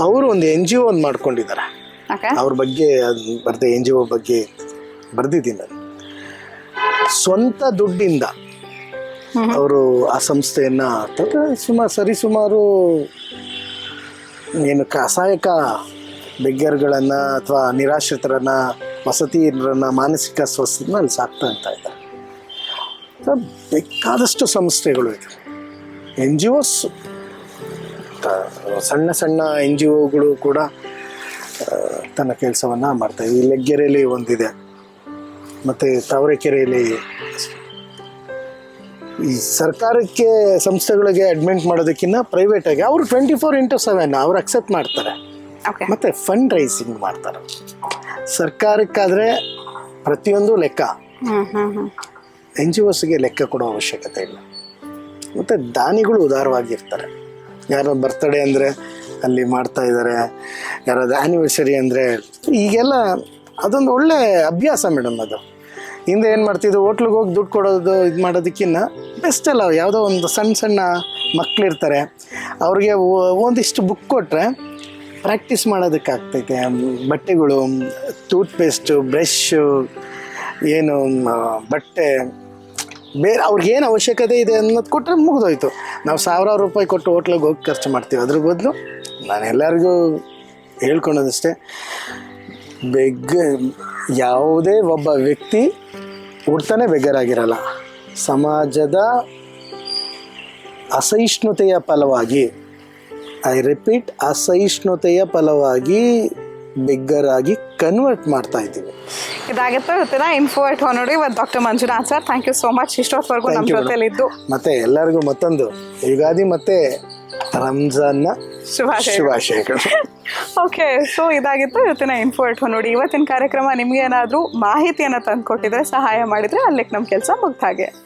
ಅವರು ಒಂದು ಎನ್ ಜಿ ಒ ಒಂದು ಮಾಡ್ಕೊಂಡಿದ್ದಾರೆ. ಅವ್ರ ಬಗ್ಗೆ ಬರ್ದೆ ಎನ್ ಜಿ ಒ ಬಗ್ಗೆ ಬರ್ದಿದ್ದೀನಿ ನಾನು. ಸ್ವಂತ ದುಡ್ಡಿಂದ ಅವರು ಆ ಸಂಸ್ಥೆಯನ್ನ ಸುಮಾರು ಸರಿಸುಮಾರು ಏನು ಕಸಾಯಕ ಬೆಗ್ಗರ್ಗಳನ್ನ ಅಥವಾ ನಿರಾಶ್ರಿತರನ್ನ ವಸತಿರನ್ನ ಮಾನಸಿಕ ಸ್ವಸ್ಥನ ಅಲ್ಲಿ ಸಾಕ್ತಾ ಅಂತ ಇದ್ದಾರೆ. ಬೇಕಾದಷ್ಟು ಸಂಸ್ಥೆಗಳು ಇದೆ. ಎನ್ ಜಿ ಒಸ್ ಸಣ್ಣ ಸಣ್ಣ ಎನ್ ಜಿ ಒಗಳು ಕೂಡ ತನ್ನ ಕೆಲಸವನ್ನು ಮಾಡ್ತಾ ಈ ಲೆಗ್ಗೆರೆಯಲ್ಲಿ ಒಂದಿದೆ. ಮತ್ತು ತಾವರೆಕೆರೆಯಲ್ಲಿ ಈ ಸರ್ಕಾರಕ್ಕೆ ಸಂಸ್ಥೆಗಳಿಗೆ ಅಡ್ಮಿಟ್ ಮಾಡೋದಕ್ಕಿಂತ ಪ್ರೈವೇಟಾಗಿ ಅವರು ಟ್ವೆಂಟಿ ಫೋರ್ ಇಂಟು ಸೆವೆನ್ ಅವ್ರು ಅಕ್ಸೆಪ್ಟ್ ಮಾಡ್ತಾರೆ. ಮತ್ತು ಫಂಡ್ ರೈಸಿಂಗ್ ಮಾಡ್ತಾರೆ. ಸರ್ಕಾರಕ್ಕಾದರೆ ಪ್ರತಿಯೊಂದು ಲೆಕ್ಕ. ಎನ್ ಜಿ ಒಸ್ಗೆ ಲೆಕ್ಕ ಕೊಡೋ ಅವಶ್ಯಕತೆ ಇಲ್ಲ. ಮತ್ತು ದಾನಿಗಳು ಉದಾರವಾಗಿರ್ತಾರೆ. ಯಾರೋ ಬರ್ತಡೇ ಅಂದರೆ ಅಲ್ಲಿ ಮಾಡ್ತಾ ಇದ್ದಾರೆ ಯಾರಾದ್ರು ಆ್ಯನಿವರ್ಸರಿ ಅಂದರೆ ಈಗೆಲ್ಲ ಅದೊಂದು ಒಳ್ಳೆ ಅಭ್ಯಾಸ ಮೇಡಮ್ ಅದು. ಹಿಂದೆ ಏನು ಮಾಡ್ತಿದ್ರು ಹೋಟ್ಲಿಗೆ ಹೋಗಿ ದುಡ್ಡು ಕೊಡೋದು, ಇದು ಮಾಡೋದಕ್ಕಿಂತ ಬೆಸ್ಟ್ ಅಲ್ಲ. ಯಾವುದೋ ಒಂದು ಸಣ್ಣ ಸಣ್ಣ ಮಕ್ಕಳಿರ್ತಾರೆ ಅವ್ರಿಗೆ ಒಂದಿಷ್ಟು ಬುಕ್ ಕೊಟ್ಟರೆ ಪ್ರಾಕ್ಟೀಸ್ ಮಾಡೋದಕ್ಕಾಗ್ತೈತೆ. ಬಟ್ಟೆಗಳು ಟೂತ್ ಪೇಸ್ಟು ಬ್ರಷು ಏನು ಬಟ್ಟೆ, ಬೇರೆ ಅವ್ರಿಗೆ ಏನು ಅವಶ್ಯಕತೆ ಇದೆ ಅನ್ನೋದು ಕೊಟ್ಟರೆ ಮುಗಿದೋಯ್ತು. ನಾವು ಸಾವಿರಾರು ರೂಪಾಯಿ ಕೊಟ್ಟು ಹೋಟ್ಲಿಗೆ ಹೋಗಿ ಖರ್ಚು ಮಾಡ್ತೀವಿ. ಅದ್ರ ಬದಲು ನಾನು ಎಲ್ಲರಿಗೂ ಹೇಳ್ಕೊಳೋದಷ್ಟೇ. ಬೆಗ್, ಯಾವುದೇ ಒಬ್ಬ ವ್ಯಕ್ತಿ ಹುಡ್ತಾನೆ ಬೆಗರಾಗಿರಲ್ಲ. ಸಮಾಜದ ಅಸಹಿಷ್ಣುತೆಯ ಫಲವಾಗಿ ಐ ರಿಪೀಟ್ ಅಸಹಿಷ್ಣುತೆಯ ಫಲವಾಗಿ ಬಿಗ್ಗರಾಗಿ ಕನ್ವರ್ಟ್ ಮಾಡ್ತಾ ಇದ್ದೀವಿ. ಇದಾಗಿತ್ತು ಇವತ್ತಿನ ಇನ್ಫೋ ಎಟ್ ನೋಡಿ ಇವತ್ತು doctor Manjunath sir thank you so much ಇಷ್ಟೊತ್ತವರೆಗೂ ನಮ್ಮ Thank you, ಜೊತೆಲಿ ಇದ್ದು ಮತ್ತೆ ಎಲ್ಲರಿಗೂ ಮತ್ತೊಂದು ಯುಗಾದಿ ಮತ್ತೆ ರಂಜಾನ್ನ ಶುಭಾಶಯ. ಶುಭಾಶಯಗಳು. ಓಕೆ ಸೊ ಇದಾಗಿತ್ತು ಇವತ್ತಿನ ಇನ್ಫೋ ಎಟ್ ನೋಡಿ. ಇವತ್ತಿನ ಕಾರ್ಯಕ್ರಮ ನಿಮ್ಗೆ ಏನಾದರೂ ಮಾಹಿತಿಯನ್ನು ತಂದುಕೊಟ್ಟಿದ್ರೆ ಸಹಾಯ ಮಾಡಿದರೆ ಅಲ್ಲಿಗೆ ನಮ್ಮ ಕೆಲಸ ಮುಗ್ದ ಹಾಗೆ.